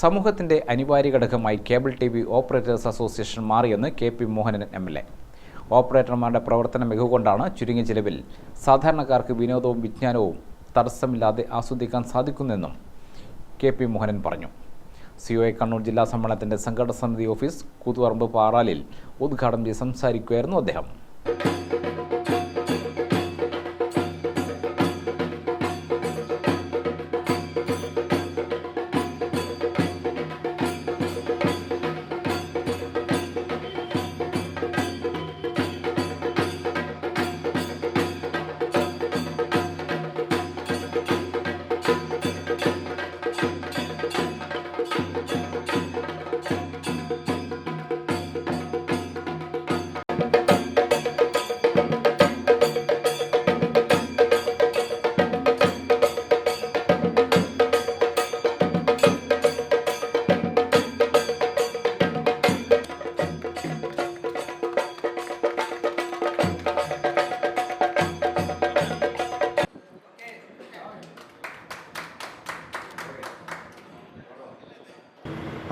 സമൂഹത്തിന്റെ അനിവാര്യ ഘടകമായി cable T V operators association മാറിയെന്ന് K P Mohanan M L A. ഓപ്പറേറ്റർമാരുടെ പ്രവർത്തന മികവ് കൊണ്ടാണ് ചുരുങ്ങിയ ചിലവിൽ സാധാരണക്കാർക്ക് വിനോദവും വിജ്ഞാനവും തടസ്സമില്ലാതെ ആസ്വദിക്കാൻ സാധിക്കുന്നെന്നും കെ പി മോഹനൻ പറഞ്ഞു. സി ഒ കണ്ണൂർ ജില്ലാ സമ്മേളനത്തിന്റെ സംഘടന സമിതി ഓഫീസ് കൂത്തുപറമ്പ് പാറാലിൽ ഉദ്ഘാടനം ചെയ്ത് സംസാരിക്കുകയായിരുന്നു അദ്ദേഹം.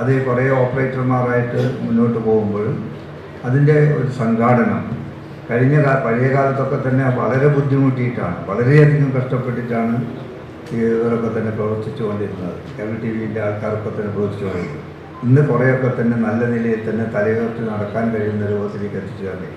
അത് കുറേ ഓപ്പറേറ്റർമാരായിട്ട് മുന്നോട്ട് പോകുമ്പോൾ അതിന്റെ ഒരു സംഘാടനം കഴിഞ്ഞ പഴയ കാലത്തൊക്കെ തന്നെ വളരെ ബുദ്ധിമുട്ടിയിട്ടാണ് വളരെയധികം കഷ്ടപ്പെട്ടിട്ടാണ് ഇവരൊക്കെ തന്നെ പ്രവർത്തിച്ചു കൊണ്ടിരുന്നത്. കേബിൾ ടി വിന്റെ ആൾക്കാരൊക്കെ തന്നെ പ്രവർത്തിച്ചു കൊണ്ടിരുന്നത്. ഇന്ന് കുറേയൊക്കെ തന്നെ നല്ല നിലയിൽ തന്നെ തലയുയർത്തി നടക്കാൻ കഴിയുന്ന രൂപത്തിലേക്ക് എത്തിച്ചു തന്നെ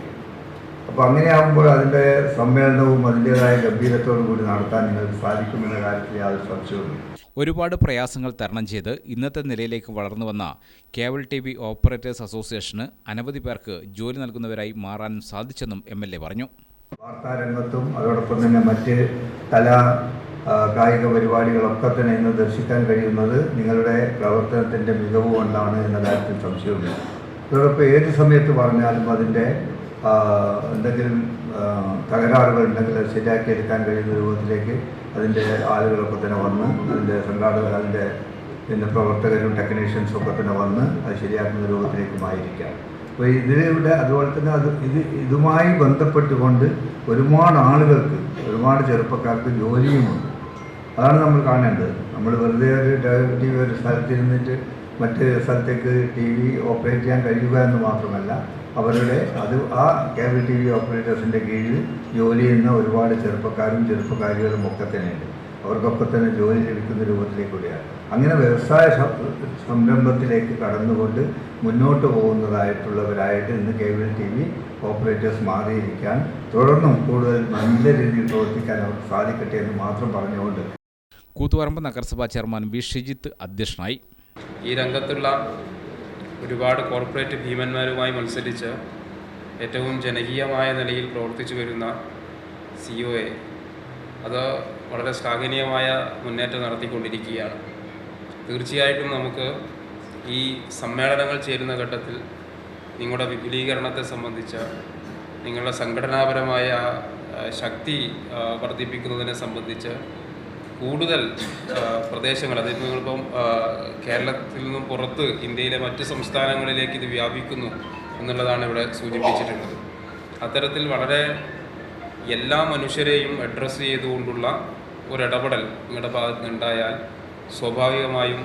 അപ്പോൾ അങ്ങനെയാകുമ്പോൾ അതിന്റെ സമ്മേളനവും അതിന്റേതായ ഗംഭീരത്തോടു കൂടി നടത്താൻ നിങ്ങൾക്ക് സാധിക്കുമെന്ന കാര്യത്തിൽ യാതൊരു സംശയവുമില്ല. ഒരുപാട് പ്രയാസങ്ങൾ തരണം ചെയ്ത് ഇന്നത്തെ നിലയിലേക്ക് വളർന്നു വന്ന കേബിൾ ടി വി ഓപ്പറേറ്റേഴ്സ് അസോസിയേഷന് അനവധി പേർക്ക് ജോലി നൽകുന്നവരായി മാറാൻ സാധിച്ചെന്നും എം എൽ എ പറഞ്ഞു. വാർത്താരംഗത്തും അതോടൊപ്പം തന്നെ മറ്റ് കലാ കായിക പരിപാടികളൊക്കെ തന്നെ ഇന്ന് ദർശിക്കാൻ കഴിയുന്നത് നിങ്ങളുടെ പ്രവർത്തനത്തിന്റെ മികവ് കൊണ്ടാണ് എന്ന കാര്യത്തിൽ സംശയമില്ല അതോടൊപ്പം ഏത് സമയത്ത് പറഞ്ഞാലും അതിന്റെ എന്തെങ്കിലും തകരാറുകൾ ഉണ്ടെങ്കിൽ ശരിയാക്കി എടുക്കാൻ കഴിയുന്ന രൂപത്തിലേക്ക് അതിന്റെ ആളുകളൊക്കെ തന്നെ വന്ന് അതിന്റെ സംഘാടകർ അതിന്റെ പിന്നെ പ്രവർത്തകരും ടെക്നീഷ്യൻസും ഒക്കെ തന്നെ വന്ന് അത് ശരിയാക്കുന്ന രൂപത്തിലേക്കുമായിരിക്കാം. അപ്പോൾ ഇതിലൂടെ അതുപോലെ തന്നെ അത് ഇത് ഇതുമായി ബന്ധപ്പെട്ടുകൊണ്ട് ഒരുപാട് ആളുകൾക്ക് ഒരുപാട് ചെറുപ്പക്കാർക്ക് ജോലിയുമുണ്ട്. അതാണ് നമ്മൾ കാണേണ്ടത്. നമ്മൾ വെറുതെ ഒരു ടി വി ഒരു സ്ഥലത്തിരുന്നിട്ട് മറ്റ് സ്ഥലത്തേക്ക് ടി വി ഓപ്പറേറ്റ് ചെയ്യാൻ കഴിയുക എന്ന് മാത്രമല്ല അവരുടെ അത് ആ കേബിൾ ടി വി ഓപ്പറേറ്റേഴ്സിന്റെ കീഴിൽ ജോലി ചെയ്യുന്ന ഒരുപാട് ചെറുപ്പക്കാരും ചെറുപ്പക്കാരികളും ഒക്കെ തന്നെയുണ്ട്. അവർക്കൊക്കെ തന്നെ ജോലി ലഭിക്കുന്ന രൂപത്തിലേക്ക് കൂടിയാണ്. അങ്ങനെ വ്യവസായ സംരംഭത്തിലേക്ക് കടന്നുകൊണ്ട് മുന്നോട്ട് പോകുന്നതായിട്ടുള്ളവരായിട്ട് ഇന്ന് കേബിൾ ടി വി ഓപ്പറേറ്റേഴ്സ് മാറിയിരിക്കാൻ തുടർന്നും കൂടുതൽ നല്ല രീതിയിൽ പ്രവർത്തിക്കാൻ അവർക്ക് സാധിക്കട്ടെ എന്ന് മാത്രം പറഞ്ഞുകൊണ്ട് കൂത്തുപറമ്പ് നഗരസഭാ ചെയർമാൻ വി. ഷിജിത്ത് അധ്യക്ഷനായി. ഈ രംഗത്തുള്ള ഒരുപാട് കോർപ്പറേറ്റ് ഭീമന്മാരുമായി മത്സരിച്ച് ഏറ്റവും ജനകീയമായ നിലയിൽ പ്രവർത്തിച്ചു വരുന്ന സി ഒ എ അത് വളരെ ശ്ലാഘനീയമായ മുന്നേറ്റം നടത്തിക്കൊണ്ടിരിക്കുകയാണ്. തീർച്ചയായിട്ടും നമുക്ക് ഈ സമ്മേളനങ്ങൾ ചേരുന്ന ഘട്ടത്തിൽ നിങ്ങളുടെ വിപുലീകരണത്തെ സംബന്ധിച്ച് നിങ്ങളുടെ സംഘടനാപരമായ ശക്തി വർദ്ധിപ്പിക്കുന്നതിനെ സംബന്ധിച്ച് കൂടുതൽ പ്രദേശങ്ങൾ അതായത് നിങ്ങളിപ്പം കേരളത്തിൽ നിന്നും പുറത്ത് ഇന്ത്യയിലെ മറ്റ് സംസ്ഥാനങ്ങളിലേക്ക് ഇത് വ്യാപിക്കുന്നു എന്നുള്ളതാണ് ഇവിടെ സൂചിപ്പിച്ചിട്ടുള്ളത്. അത്തരത്തിൽ വളരെ എല്ലാ മനുഷ്യരെയും അഡ്രസ്സ് ചെയ്തുകൊണ്ടുള്ള ഒരിടപെടൽ നിങ്ങളുടെ ഭാഗത്ത് നിന്നുണ്ടായാൽ സ്വാഭാവികമായും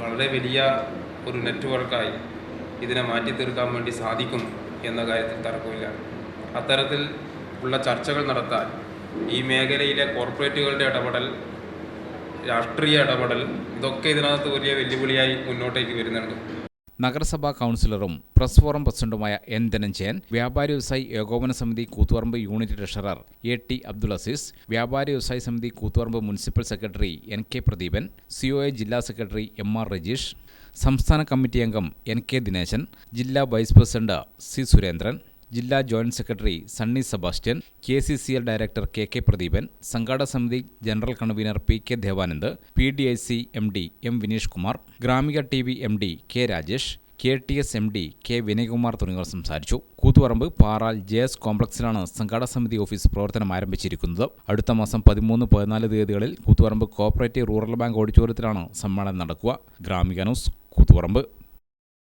വളരെ വലിയ ഒരു നെറ്റ്വർക്കായി ഇതിനെ മാറ്റി തീർക്കാൻ വേണ്ടി സാധിക്കും എന്ന കാര്യത്തിൽ തർക്കമില്ല അത്തരത്തിൽ ഉള്ള ചർച്ചകൾ നടത്താൻ ഈ മേഖലയിലെ കോർപ്പറേറ്റുകളുടെ ഇടപെടൽ രാഷ്ട്രീയ ഇടപെടൽ ഇതൊക്കെ ഇതിനകത്ത് വലിയ വെല്ലുവിളിയായി മുന്നോട്ടേക്ക് വരുന്നുണ്ട്. നഗരസഭാ കൗൺസിലറും പ്രസ് ഫോറം പ്രസിഡന്റുമായ എൻ ധനഞ്ജയൻ വ്യാപാരി വ്യവസായി ഏകോപന സമിതി Koothuparamba unit treasurer A T Abdul Aziz വ്യാപാരി വ്യവസായി സമിതി Koothuparamba municipal secretary N K Pradeepan C O A ജില്ലാ സെക്രട്ടറി എം ആർ രജീഷ് സംസ്ഥാന കമ്മിറ്റി അംഗം എൻ കെ ദിനേശൻ ജില്ലാ വൈസ് പ്രസിഡന്റ് സി സുരേന്ദ്രൻ ജില്ലാ joint secretary Sunny Sebastian K C C L director K K Pradeepan സംഘാടക സമിതി general convener P K Devanand P D I C M D M Vineesh Kumar Gramika T V M D K Rajesh K T S M D K Vinayakumar തുടങ്ങിയവർ സംസാരിച്ചു. Koothuparamba Paral J S കോംപ്ലക്സിലാണ് സംഘാടക സമിതി office പ്രവർത്തനം ആരംഭിച്ചിരിക്കുന്നത്. അടുത്ത മാസം പതിമൂന്ന് പതിനാല് തീയതികളിൽ കൂത്തുപറമ്പ് കോപ്പറേറ്റീവ് റൂറൽ ബാങ്ക് ഓഡിറ്റോറിയത്തിലാണ് സമ്മേളനം നടക്കുക. ഗ്രാമിക ന്യൂസ് കൂത്തുപറമ്പ്.